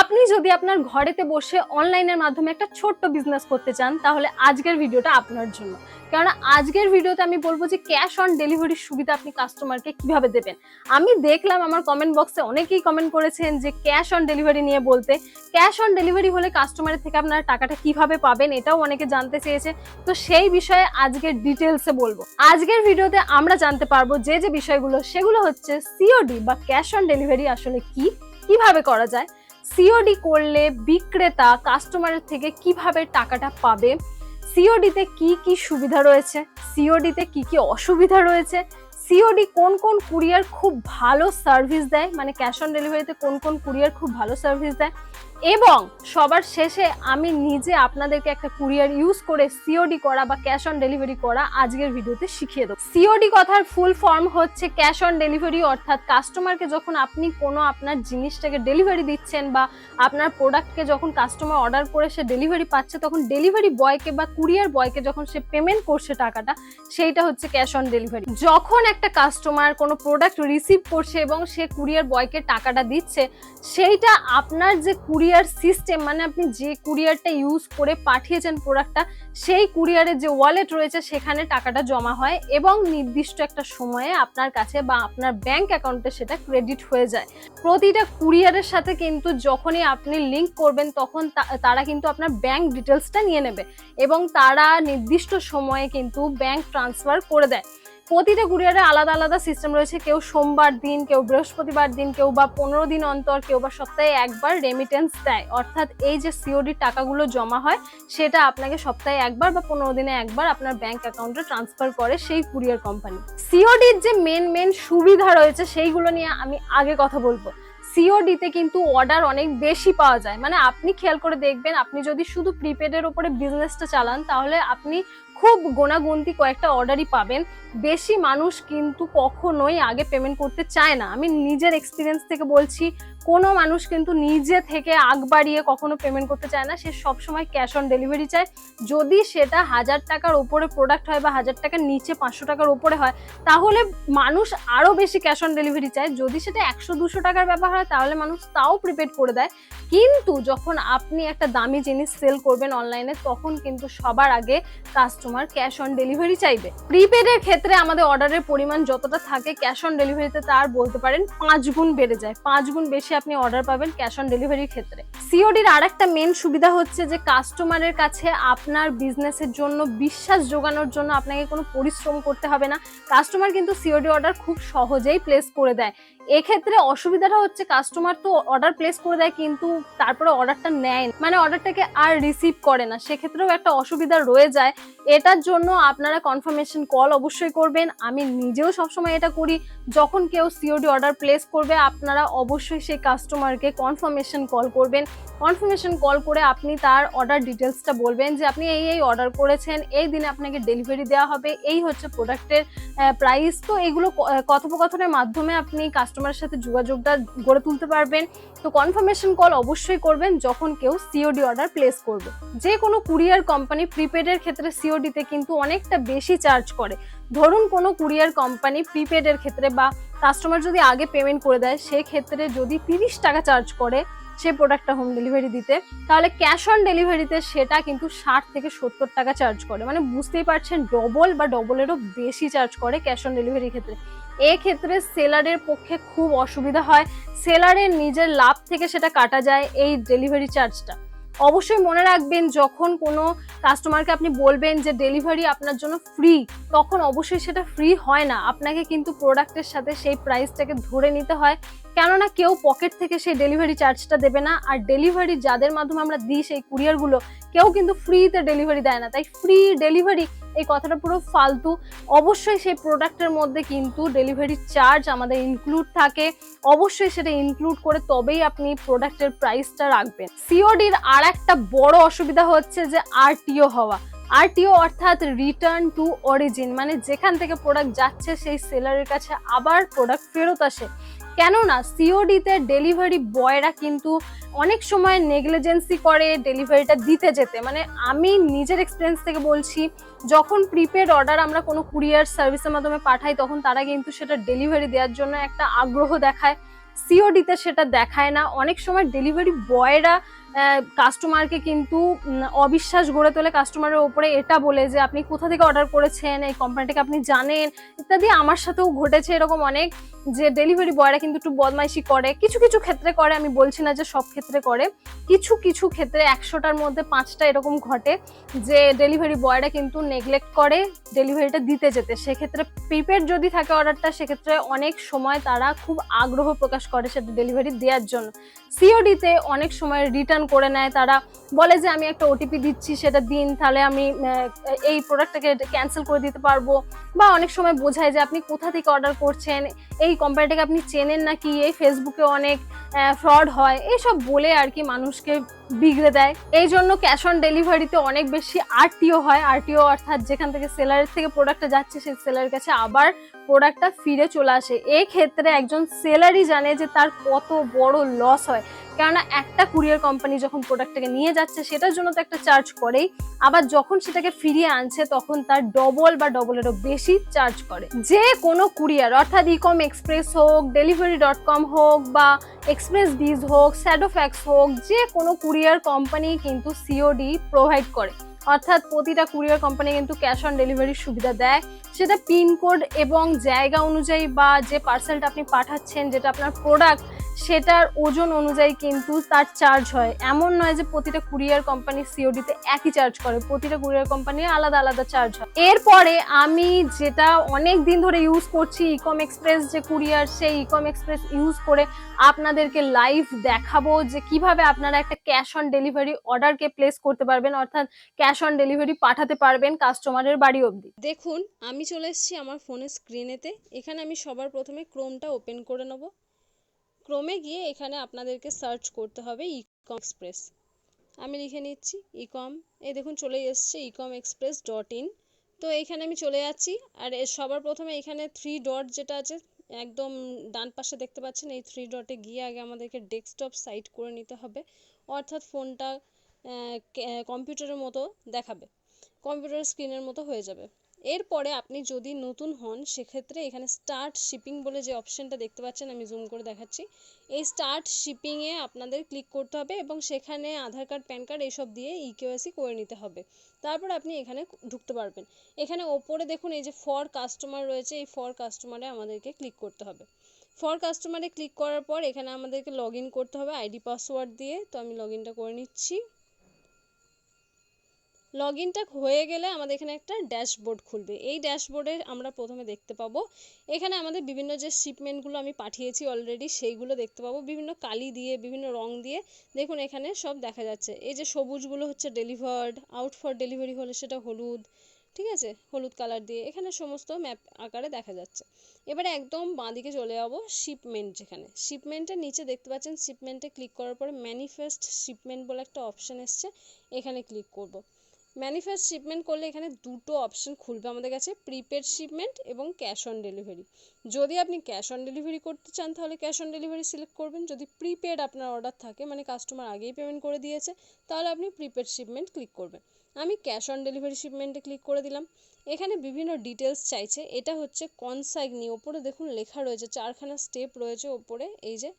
আপনি যদি আপনার ঘরেতে বসে অনলাইনের মাধ্যমে একটা ছোট্ট বিজনেস করতে চান, তাহলে আজকের ভিডিওটা আপনার জন্য। কারণ আজকের ভিডিওতে আমি বলব যে ক্যাশ অন ডেলিভারির সুবিধা আপনি কাস্টমারকে কীভাবে দেবেন। আমি দেখলাম, আমার কমেন্ট বক্সে অনেকেই কমেন্ট করেছেন যে ক্যাশ অন ডেলিভারি নিয়ে বলতে। ক্যাশ অন ডেলিভারি হলে কাস্টমারের থেকে আপনারা টাকাটা কীভাবে পাবেন, এটাও অনেকে জানতে চেয়েছে। তো সেই বিষয়ে আজকের ডিটেলসে বলব। আজকের ভিডিওতে আমরা জানতে পারব যে যে বিষয়গুলো, সেগুলো হচ্ছে সিওডি বা ক্যাশ অন ডেলিভারি আসলে কি? কীভাবে করা যায়? সিওডি করলে বিক্রেতা কাস্টমারের থেকে কীভাবে টাকাটা পাবে? সিওডিতে কি কি সুবিধা রয়েছে? সিওডিতে কি কি অসুবিধা রয়েছে? সিওডি কোন কোন কুরিয়ার খুব ভালো সার্ভিস দেয়? মানে ক্যাশ অন ডেলিভারিতে কোন কোন কুরিয়ার খুব ভালো সার্ভিস দেয়? এবং সবার শেষে আমি নিজে আপনাদেরকে একটা কুরিয়ার ইউজ করে সিওডি করা বা ক্যাশ অন ডেলিভারি করা আজকের ভিডিওতে শিখিয়ে দেবো। সিওডি কথার ফুল ফর্ম হচ্ছে ক্যাশ অন ডেলিভারি অর্থাৎ কাস্টমারকে যখন আপনি কোনো আপনার জিনিসটাকে ডেলিভারি দিচ্ছেন বা আপনার প্রোডাক্টকে যখন কাস্টমার অর্ডার করে সে ডেলিভারি পাচ্ছে, তখন ডেলিভারি বয়কে বা কুরিয়ার বয়কে যখন সে পেমেন্ট করছে টাকাটা, সেইটা হচ্ছে ক্যাশ অন ডেলিভারি যখন একটা কাস্টমার কোনো প্রোডাক্ট রিসিভ করছে এবং সে কুরিয়ার বয়কে টাকাটা দিচ্ছে, সেইটা আপনার যে কুরিয়ার সিস্টেম মানে আপনি যে কুরিয়ারটা ইউজ করে পাঠিয়েছেন প্রোডাক্টটা সেই কুরিয়ারের যে ওয়ালেট রয়েছে, সেখানে টাকাটা জমা হয় এবং নির্দিষ্ট একটা সময়ে আপনার কাছে বা আপনার ব্যাংক অ্যাকাউন্টে সেটা ক্রেডিট হয়ে যায়। প্রতিটা কুরিয়ারের সাথে কিন্তু যখনই আপনি লিঙ্ক করবেন, তখন তারা কিন্তু আপনার ব্যাংক ডিটেলসটা নিয়ে নেবে এবং তারা নির্দিষ্ট সময়ে কিন্তু ব্যাংক ট্রান্সফার করে দেয়। প্রতিটা কুরিয়ারে আলাদা আলাদা সিস্টেম রয়েছে। কেউ সোমবার দিন, কেউ বৃহস্পতিবার দিন, কেউ বা পনেরো দিন অন্তর, কেউ বা সপ্তাহে একবার রেমিটেন্স দেয়। অর্থাৎ এই যে সিওডি টাকাগুলো জমা হয়, সেটা আপনাকে সপ্তাহে একবার বা পনেরো দিনে একবার আপনার ব্যাংক অ্যাকাউন্টে ট্রান্সফার করে সেই কুরিয়ার কোম্পানি সিওডির যে মেন মেন সুবিধা রয়েছে, সেইগুলো নিয়ে আমি আগে কথা বলব। সিওডিতে কিন্তু অর্ডার অনেক বেশি পাওয়া যায়। মানে আপনি খেয়াল করে দেখবেন, আপনি যদি শুধু প্রিপেডের উপরে বিজনেসটা চালান, তাহলে আপনি খুব গোনাগুনতি কয়েকটা অর্ডারই পাবেন। বেশি মানুষ কিন্তু কখনোই আগে পেমেন্ট করতে চায় না। আমি নিজের এক্সপিরিয়েন্স থেকে বলছি, কোনো মানুষ কিন্তু নিজে থেকে আগ বাড়িয়ে কখনো পেমেন্ট করতে চায় না। সে সবসময় ক্যাশ অন ডেলিভারি চায়। যদি সেটা হাজার টাকার ওপরে প্রোডাক্ট হয় বা হাজার টাকার নিচে পাঁচশো টাকার ওপরে হয়, তাহলে মানুষ আরও বেশি ক্যাশ অন ডেলিভারি চায়। যদি সেটা একশো, দুশো টাকার ব্যাপার হয়, তাহলে মানুষ তাও প্রিপেড করে দেয়। কিন্তু যখন আপনি একটা দামি জিনিস সেল করবেন অনলাইনে তখন কিন্তু সবার আগে কাস্টমার ক্যাশ অন ডেলিভারি চাইবে? প্রিপেডের ক্ষেত্রে আমাদের অর্ডারের পরিমাণ যতটা থাকে ক্যাশ অন ডেলিভারিতে তার বলতে পারেন পাঁচ গুণ বেড়ে যায়। পাঁচ গুণ বেশি আপনি অর্ডার পাবেন ক্যাশ অন ডেলিভারির ক্ষেত্রে। সিওডির আর একটা মেন সুবিধা হচ্ছে যে কাস্টমারের কাছে আপনার বিজনেসের জন্য বিশ্বাস জোগানোর জন্য আপনাকে কোনো পরিশ্রম করতে হবে না। কাস্টমার কিন্তু সিওডি অর্ডার খুব সহজেই প্লেস করে দেয়। এক্ষেত্রে অসুবিধাটা হচ্ছে কাস্টমার তো অর্ডার প্লেস করে দেয়, কিন্তু তারপরে অর্ডারটা নেয় মানে অর্ডারটাকে আর রিসিভ করে না। সেক্ষেত্রেও একটা অসুবিধা রয়ে যায়। এটার জন্য আপনারা কনফার্মেশন কল অবশ্যই করবেন। আমি নিজেও সবসময় এটা করি। যখন কেউ সিওডি অর্ডার প্লেস করবে, আপনারা অবশ্যই সেই কাস্টমারকে কনফার্মেশন কল করবেন। কনফার্মেশন কল করে আপনি তার অর্ডার ডিটেলসটা বলবেন যে, আপনি এই এই অর্ডার করেছেন, এই দিনে আপনাকে ডেলিভারি দেওয়া হবে, এই হচ্ছে প্রোডাক্টের প্রাইস তো এগুলো কথোপকথনের মাধ্যমে আপনি কাস্টমারের সাথে যোগাযোগটা গড়ে তুলতে পারবেন। তো কনফার্মেশন কল অবশ্যই করবেন যখন কেউ সিওডি অর্ডার প্লেস করবে। যে কোনো কুরিয়ার কোম্পানি প্রিপেডের ক্ষেত্রে সিওডিতে কিন্তু অনেকটা বেশি চার্জ করে। ধরুন কোনো কুরিয়ার কোম্পানি প্রিপেডের ক্ষেত্রে বা কাস্টমার যদি আগে পেমেন্ট করে দেয়, সেক্ষেত্রে যদি তিরিশ টাকা চার্জ করে সে প্রোডাক্টটা হোম ডেলিভারি দিতে, তাহলে ক্যাশ অন ডেলিভারিতে সেটা কিন্তু ষাট থেকে সত্তর টাকা চার্জ করে। মানে বুঝতেই পারছেন ডবল বা ডবলেরও বেশি চার্জ করে ক্যাশ অন ডেলিভারির ক্ষেত্রে। এক্ষেত্রে সেলারের পক্ষে খুব অসুবিধা হয়। সেলারের নিজের লাভ থেকে সেটা কাটা যায় এই ডেলিভারি চার্জটা অবশ্যই মনে রাখবেন, যখন কোনো কাস্টমারকে আপনি বলবেন যে ডেলিভারি আপনার জন্য ফ্রি তখন অবশ্যই সেটা ফ্রি হয় না। আপনাকে কিন্তু প্রোডাক্টের সাথে সেই প্রাইসটাকে ধরে নিতে হয়। কেননা কেউ পকেট থেকে সেই ডেলিভারি চার্জটা দেবে না। আর ডেলিভারি যাদের মাধ্যমে আমরা দিই সেই কুরিয়ারগুলো কেউ কিন্তু ফ্রিতে ডেলিভারি দেয় না। তাই ফ্রি ডেলিভারি এই কথাটা পুরো ফালতু। অবশ্যই সেই প্রোডাক্টের মধ্যে কিন্তু ডেলিভারি চার্জ আমাদের ইনক্লুড থাকে। অবশ্যই সেটা ইনক্লুড করে তবেই আপনি প্রোডাক্টের প্রাইসটা রাখবেন। সিওডির আর একটা বড় অসুবিধা হচ্ছে যে আরটিও হওয়া। আরটিও অর্থাৎ রিটার্ন টু অরিজিন মানে যেখান থেকে প্রোডাক্ট যাচ্ছে, সেই সেলারের কাছে আবার প্রোডাক্ট ফেরত আসে। কেননা সিওডিতে ডেলিভারি বয়রা কিন্তু অনেক সময় নেগলিজেন্সি করে ডেলিভারিটা দিতে যেতে। মানে আমি নিজের এক্সপিরিয়েন্স থেকে বলছি, যখন প্রিপেড অর্ডার আমরা কোনো কুরিয়ার সার্ভিসের মাধ্যমে পাঠাই, তখন তারা কিন্তু সেটা ডেলিভারি দেওয়ার জন্য একটা আগ্রহ দেখায়। সিওডিতে সেটা দেখায় না। অনেক সময় ডেলিভারি বয়রা কাস্টমারকে কিন্তু অবিশ্বাস গড়ে তোলে কাস্টমারের ওপরে এটা বলে যে, আপনি কোথা থেকে অর্ডার করেছেন? এই কোম্পানিটাকে আপনি জানেন? ইত্যাদি। আমার সাথেও ঘটেছে এরকম অনেক যে ডেলিভারি বয়রা কিন্তু একটু বদমাইশি করে। কিছু কিছু ক্ষেত্রে করে, আমি বলছি না যে সব ক্ষেত্রে করে। কিছু কিছু ক্ষেত্রে একশোটার মধ্যে পাঁচটা এরকম ঘটে যে ডেলিভারি বয়রা কিন্তু নেগলেক্ট করে ডেলিভারিটা দিতে যেতে। সেক্ষেত্রে প্রিপেড যদি থাকে অর্ডারটা সেক্ষেত্রে অনেক সময় তারা খুব আগ্রহ প্রকাশ করে সেটা ডেলিভারি দেওয়ার জন্য। সিওডিতে অনেক সময় রিটার্ন করে নেয়, তারা বলে যে আমি একটা ওটিপি দিচ্ছি, সেটা দিন, তাহলে আমি এই প্রোডাক্টটাকে ক্যান্সেল করে দিতে পারব। বা অনেক সময় বোঝায় যে আপনি কোথা থেকে অর্ডার করছেন, এই কোম্পানিটাকে আপনি চেনেন নাকি? এই ফেসবুকে অনেক ফ্রড হয়। এইসব বলে আর কি মানুষকে বিগড়ে দেয়। এই জন্য ক্যাশ অন ডেলিভারিতে অনেক বেশি আরটিও হয়। আরটিও অর্থাৎ যেখান থেকে সেলারের থেকে প্রোডাক্টটা যাচ্ছে, সেই সেলারের কাছে আবার প্রোডাক্টটা ফিরে চলে আসে। এই ক্ষেত্রে একজন সেলারই জানে যে তার কত বড় লস হয়। কেননা একটা কুরিয়ার কোম্পানি যখন প্রোডাক্টটাকে নিয়ে যাচ্ছে, সেটার জন্য তো একটা চার্জ করেই। আবার যখন সেটাকে ফিরিয়ে আনছে, তখন তার ডবল বা ডবলেরও বেশি চার্জ করে। যে কোনো কুরিয়ার অর্থাৎ ইকম এক্সপ্রেস হোক ডেলিভারি ডট কম হোক বা এক্সপ্রেস বিজ হোক স্যাডোফ্যাক্স হোক যে কোনো কুরিয়ার কোম্পানি কিন্তু সিওডি প্রোভাইড করে। অর্থাৎ প্রতিটা কুরিয়ার কোম্পানি কিন্তু ক্যাশ অন ডেলিভারির সুবিধা দেয়। সেটা পিনকোড এবং জায়গা অনুযায়ী বা যে পার্সেলটা আপনি পাঠাচ্ছেন, যেটা আপনার প্রোডাক্ট সেটার ওজন অনুযায়ী কিন্তু তার চার্জ হয়। এমন নয় যে প্রতিটা কুরিয়ার কোম্পানি সিওডিতে একই চার্জ করে, প্রতিটা কুরিয়ার কোম্পানি আলাদা আলাদা চার্জ হয়। এরপরে আমি যেটা অনেক দিন ধরে ইউজ করছি ইকম এক্সপ্রেস যে কুরিয়ার, সেই ইকম এক্সপ্রেস ইউজ করে আপনাদেরকে লাইভ দেখাবো যে কীভাবে আপনারা একটা ক্যাশ অন ডেলিভারি অর্ডারকে প্লেস করতে পারবেন। অর্থাৎ ক্যাশ অন ডেলিভারি পাঠাতে পারবেন কাস্টমারের বাড়ি অবধি। দেখুন, আমি চলে এসেছি আমার ফোনের স্ক্রিনেতে। এখানে আমি সবার প্রথমে ক্রোমটা ওপেন করে নেব। ক্রোমে গিয়ে এখানে আপনাদেরকে সার্চ করতে হবে ইকম এক্সপ্রেস। আমি লিখে নিচ্ছি ইকম। এই দেখুন চলে এসছে ইকম এক্সপ্রেস ডট ইন। তো এখানে আমি চলে যাচ্ছি, আর সবার প্রথমে এখানে থ্রি ডট যেটা আছে, একদম ডান পাশে দেখতে পাচ্ছেন, এই থ্রি ডটে গিয়ে আগে আমাদেরকে ডেস্কটপ সাইট করে নিতে হবে। অর্থাৎ ফোনটা কম্পিউটারের মতো দেখাবে। কম্পিউটার স্ক্রিনের মতো হয়ে যাবে। এরপরে আপনি যদি নতুন হন, সেক্ষেত্রে এখানে স্টার্ট শিপিং বলে যে অপশানটা দেখতে পাচ্ছেন, আমি জুম করে দেখাচ্ছি। এই স্টার্ট শিপিংয়ে আপনাদের ক্লিক করতে হবে এবং সেখানে আধার কার্ড প্যান কার্ড এইসব দিয়ে ইকেওয়াইসি করে নিতে হবে। তারপর আপনি এখানে ঢুকতে পারবেন। এখানে ওপরে দেখুন, এই যে ফর কাস্টমার রয়েছে, এই ফর কাস্টমারে আমাদেরকে ক্লিক করতে হবে। ফর কাস্টমারে ক্লিক করার পর এখানে আমাদেরকে লগ করতে হবে আইডি পাসওয়ার্ড দিয়ে। তো আমি লগ করে নিচ্ছি। লগ ইনটা হয়ে গেলে আমাদের এখানে একটা ড্যাশবোর্ড খুলবে। এই ড্যাশবোর্ডে আমরা প্রথমে দেখতে পাবো। এখানে আমাদের বিভিন্ন যে শিপমেন্টগুলো আমি পাঠিয়েছি অলরেডি সেইগুলো দেখতে পাবো। বিভিন্ন কালি দিয়ে, বিভিন্ন রং দিয়ে। দেখুন, এখানে সব দেখা যাচ্ছে। এই যে সবুজগুলো হচ্ছে ডেলিভার্ড আউট ফর ডেলিভারি হলে সেটা হলুদ, ঠিক আছে? হলুদ কালার দিয়ে। এখানে সমস্ত ম্যাপ আকারে দেখা যাচ্ছে। এবারে একদম বাঁদিকে চলে যাব শিপমেন্ট যেখানে। শিপমেন্টের নিচে দেখতে পাচ্ছেন শিপমেন্টে ক্লিক করার পরে ম্যানিফেস্ট শিপমেন্ট বলে একটা অপশান এসছে। এখানে ক্লিক করব। ম্যানিফেস্ট শিপমেন্ট করলে এখানে দুটো অপশন খুলবে আমাদের কাছে প্রিপেড শিপমেন্ট এবং ক্যাশ অন ডেলিভারি যদি আপনি ক্যাশ অন ডেলিভারি করতে চান, তাহলে ক্যাশ অন ডেলিভারি সিলেক্ট করবেন। যদি প্রিপেড আপনার অর্ডার থাকে মানে কাস্টমার আগেই পেমেন্ট করে দিয়েছে, তাহলে আপনি প্রিপেড শিপমেন্ট ক্লিক করবেন। আমি ক্যাশ অন ডেলিভারি শিপমেন্টে ক্লিক করে দিলাম। এখানে বিভিন্ন ডিটেলস চাইছে। এটা হচ্ছে কনসাইগনি ওপরে দেখুন লেখা রয়েছে, চারখানা স্টেপ রয়েছে ওপরে। এই যে,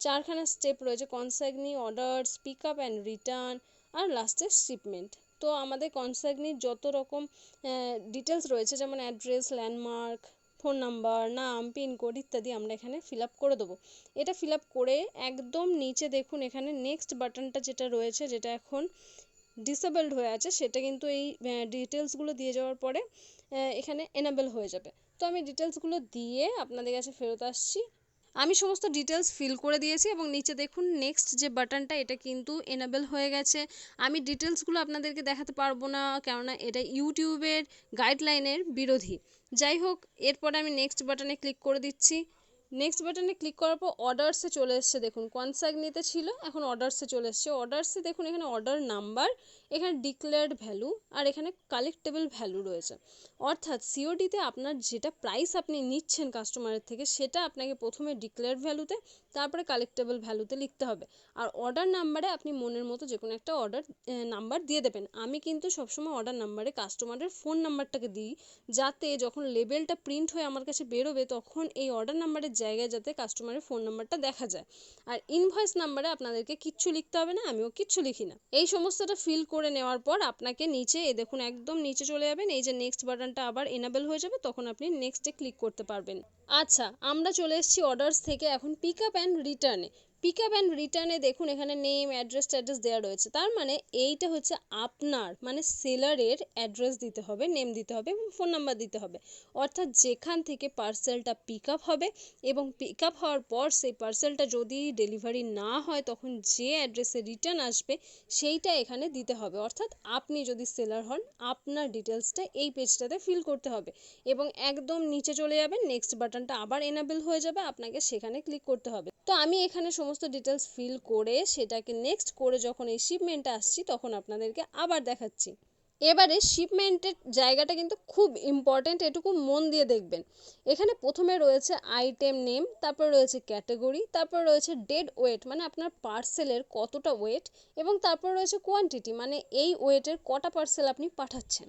চারখানা স্টেপ রয়েছে consignee order pick up and return আর লাস্টে শিপমেন্ট তো আমাদের কনসাইগনির যত রকম ডিটেলস রয়েছে, যেমন অ্যাড্রেস ল্যান্ডমার্ক ফোন নাম্বার নাম পিনকোড ইত্যাদি আমরা এখানে ফিল আপ করে দেবো। এটা ফিল আপ করে একদম নিচে দেখুন এখানে নেক্সট বাটনটা যেটা রয়েছে, যেটা এখন ডিসেবলড হয়ে আছে, সেটা কিন্তু এই ডিটেলসগুলো দিয়ে যাওয়ার পরে এখানে এনাবেল হয়ে যাবে। তো আমি ডিটেলসগুলো দিয়ে আপনাদের কাছে ফেরত আসছি। আমি সমস্ত ডিটেলস ফিল করে দিয়েছি এবং নিচে দেখুন নেক্সট যে বাটনটা এটা কিন্তু এনাবেল হয়ে গেছে। আমি ডিটেলসগুলো আপনাদেরকে দেখাতে পারব না, কেননা এটা ইউটিউবের গাইডলাইনের বিরোধী। যাই হোক, এরপরে আমি নেক্সট বাটনে ক্লিক করে দিচ্ছি। নেক্সট বাটনে ক্লিক করার পর অর্ডারসে চলে এসছে, দেখুন কনসাগনিতে ছিল, এখন অর্ডারসে চলে এসছে। অর্ডারসে দেখুন, এখানে অর্ডার নাম্বার এখানে ডিক্লেয়ার্ড ভ্যালু আর এখানে কালেক্টেবল ভ্যালু রয়েছে। অর্থাৎ সিওডিতে আপনার যেটা প্রাইস আপনি নিচ্ছেন কাস্টমারের থেকে, সেটা আপনাকে প্রথমে ডিক্লেয়ার্ড ভ্যালুতে তারপরে কালেক্টেবল ভ্যালুতে লিখতে হবে। আর অর্ডার নাম্বারে আপনি মনের মতো যে কোনো একটা অর্ডার নাম্বার দিয়ে দেবেন। আমি কিন্তু সবসময় অর্ডার নাম্বারে কাস্টমারের ফোন নাম্বারটাকে দিই, যাতে যখন লেবেলটা প্রিন্ট হয়ে আমার কাছে বেরোবে, তখন এই অর্ডার নাম্বারের জায়গায় যাতে কাস্টমারের ফোন নাম্বারটা দেখা যায়। আর ইনভয়েস নাম্বারে আপনাদেরকে কিচ্ছু লিখতে হবে না, আমিও কিচ্ছু লিখি না। এই সমস্তটা ফিল করে নেওয়ার পর আপনাকে নিচে এ দেখুন একদম নিচে চলে যাবেন, এই যে নেক্সট বাটনটা আবার এনাবেল হয়ে যাবে, তখন আপনি নেক্সটে ক্লিক করতে পারবেন। আচ্ছা আমরা চলে এসেছি অর্ডার্স থেকে, এখন পিক আপ অ্যান্ড রিটার্নে পিক আপ অ্যান্ড রিটার্নে দেখুন, এখানে নেম অ্যাড্রেস ট্যাড্রেস দেওয়া রয়েছে। তার মানে এইটা হচ্ছে আপনার মানে সেলারের অ্যাড্রেস দিতে হবে নেম দিতে হবে এবং ফোন নাম্বার দিতে হবে। অর্থাৎ যেখান থেকে পার্সেলটা পিক আপ হবে এবং পিক আপ হওয়ার পর সেই পার্সেলটা যদি ডেলিভারি না হয়, তখন যে অ্যাড্রেসে রিটার্ন আসবে, সেইটা এখানে দিতে হবে। অর্থাৎ আপনি যদি সেলার হন, আপনার ডিটেলসটা এই পেজটাতে ফিল করতে হবে এবং একদম নিচে চলে যাবেন নেক্সট বাটনটা আবার এনাবেল হয়ে যাবে, আপনাকে সেখানে ক্লিক করতে হবে। তো আমি এখানে সমস্ত ডিটেলস ফিল করে সেটাকে নেক্সট করে যখন এই শিপমেন্টটা আসছি, তখন আপনাদেরকে আবার দেখাচ্ছি। এবারে শিপমেন্টের জায়গাটা কিন্তু খুব ইম্পর্ট্যান্ট এটুকু মন দিয়ে দেখবেন। এখানে প্রথমে রয়েছে আইটেম নেম তারপর রয়েছে ক্যাটাগরি তারপর রয়েছে ডেড ওয়েট মানে আপনার পার্সেলের কতটা ওয়েট এবং তারপর রয়েছে কোয়ান্টিটি মানে এই ওয়েটের কটা পার্সেল আপনি পাঠাচ্ছেন।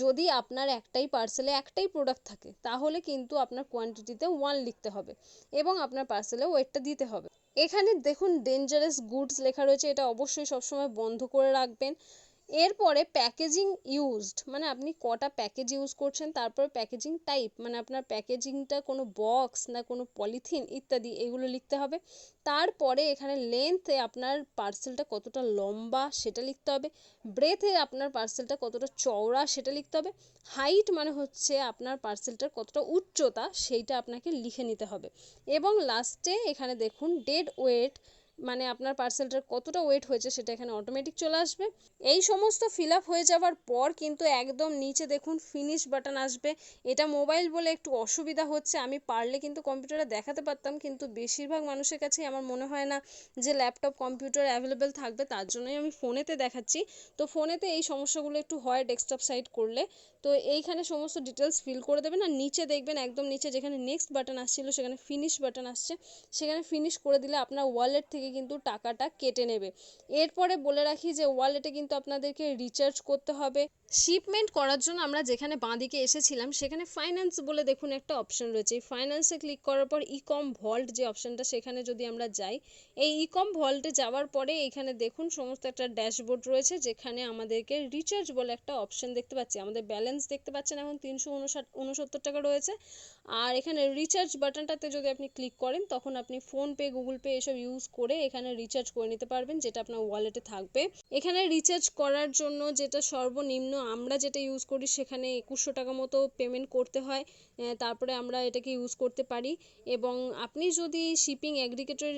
যদি আপনার একটাই পার্সেলে একটাই প্রোডাক্ট থাকে, তাহলে কিন্তু আপনার কোয়ান্টিটিতে ওয়ান লিখতে হবে, এবং আপনার পার্সেলে ওয়েটটা দিতে হবে। এখানে দেখুন ডেঞ্জারাস গুডস লেখা রয়েছে এটা অবশ্যই সবসময় বন্ধ করে রাখবেন। এরপরে প্যাকেজিং ইউজড মানে আপনি কটা প্যাকেজ ইউজ করছেন, তারপরে প্যাকেজিং টাইপ মানে আপনার প্যাকেজিংটা কোনো বক্স না কোনো পলিথিন ইত্যাদি, এগুলো লিখতে হবে। তারপরে এখানে লেন্থে আপনার পার্সেলটা কতটা লম্বা সেটা লিখতে হবে। ব্রেথে আপনার পার্সেলটা কতটা চওড়া সেটা লিখতে হবে। হাইট মানে হচ্ছে আপনার পার্সেলটার কতটা উচ্চতা, সেইটা আপনাকে লিখে নিতে হবে। এবং লাস্টে এখানে দেখুন ডেড ওয়েট মানে আপনার পার্সেলটার কতটা ওয়েট হয়েছে সেটা এখানে অটোমেটিক চলে আসবে। এই সমস্ত ফিল আপ হয়ে যাওয়ার পর কিন্তু একদম নিচে দেখুন ফিনিশ বাটন আসবে। এটা মোবাইল বলে একটু অসুবিধা হচ্ছে। আমি পারলে কিন্তু কম্পিউটারে দেখাতে পারতাম, কিন্তু বেশিরভাগ মানুষের কাছেই আমার মনে হয় না যে ল্যাপটপ কম্পিউটার অ্যাভেলেবেল থাকবে। তার জন্যই আমি ফোনেতে দেখাচ্ছি। তো ফোনেতে এই সমস্যাগুলো একটু হয় ডেস্কটপ সাইড করলে। তো এইখানে সমস্ত ডিটেলস ফিল করে দেবেন আর নিচে দেখবেন একদম নিচে যেখানে নেক্সট বাটন আসছিল, সেখানে ফিনিশ বাটন আসছে। সেখানে ফিনিশ করে দিলে আপনার ওয়ালেট থেকে কিন্তু টাকাটা কেটে নেবে। এরপরে বলে রাখি যে ওয়ালেটে কিন্তু আপনাদেরকে রিচার্জ করতে হবে। শিপমেন্ট করার জন্য আমরা যেখানে বাঁদিকে এসেছিলাম, সেখানে ফাইন্যান্স বলে দেখুন একটা অপশন রয়েছে। এই ফাইন্যান্সে ক্লিক করার পর ই কম ভল্ট যে অপশনটা সেখানে যদি আমরা যাই, এই ইকম ভল্টে যাওয়ার পরে এখানে দেখুন সমস্ত একটা ড্যাশবোর্ড রয়েছে, যেখানে আমাদেরকে রিচার্জ বলে একটা অপশন দেখতে পাচ্ছি। আমাদের ব্যালেন্স দেখতে পাচ্ছেন এখন তিনশো উনষাট টাকা রয়েছে। আর এখানে রিচার্জ বাটনটাতে যদি আপনি ক্লিক করেন, তখন আপনি ফোনপে গুগল পে এসব ইউজ করে এখানে রিচার্জ করে নিতে পারবেন, যেটা আপনার ওয়ালেটে থাকবে। এখানে রিচার্জ করার জন্য যেটা সর্বনিম্ন আমরা যেটা ইউজ করি সেখানে একুশশো টাকা মতো পেমেন্ট করতে হয়। তারপরে আমরা এটাকে ইউজ করতে পারি। এবং আপনি যদি শিপিং অ্যাগ্রিগেটর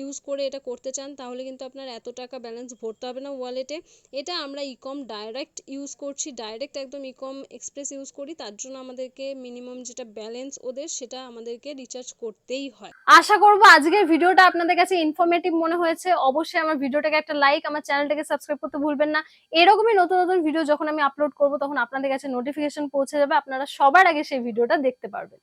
ইউজ করে এটা করতে চান, তাহলে কিন্তু আপনার এত টাকা ব্যালেন্স ভরতে হবে না ওয়ালেটে এটা আমরা ইকম ডাইরেক্ট ইউজ করছি ডাইরেক্ট একদম ইকম এক্সপ্রেস ইউজ করি। তার জন্য আমাদেরকে মিনিমাম যেটা ব্যালেন্স ওদের, সেটা আমাদেরকে রিচার্জ করতেই হয়। আশা করব আজকের ভিডিওটা আপনাদের কাছে ইনফরমেটিভ মনে হয়েছে। অবশ্যই আমার ভিডিওটাকে একটা লাইক আমার চ্যানেলটাকে সাবস্ক্রাইব করতে ভুলবেন না। এরকমই নতুন নতুন ভিডিও যখন আমি আপলোড করব, তখন আপনাদের কাছে নোটিফিকেশন পৌঁছে যাবে। আপনারা সবার আগে সেই ভিডিওটা দেখতে পারবেন।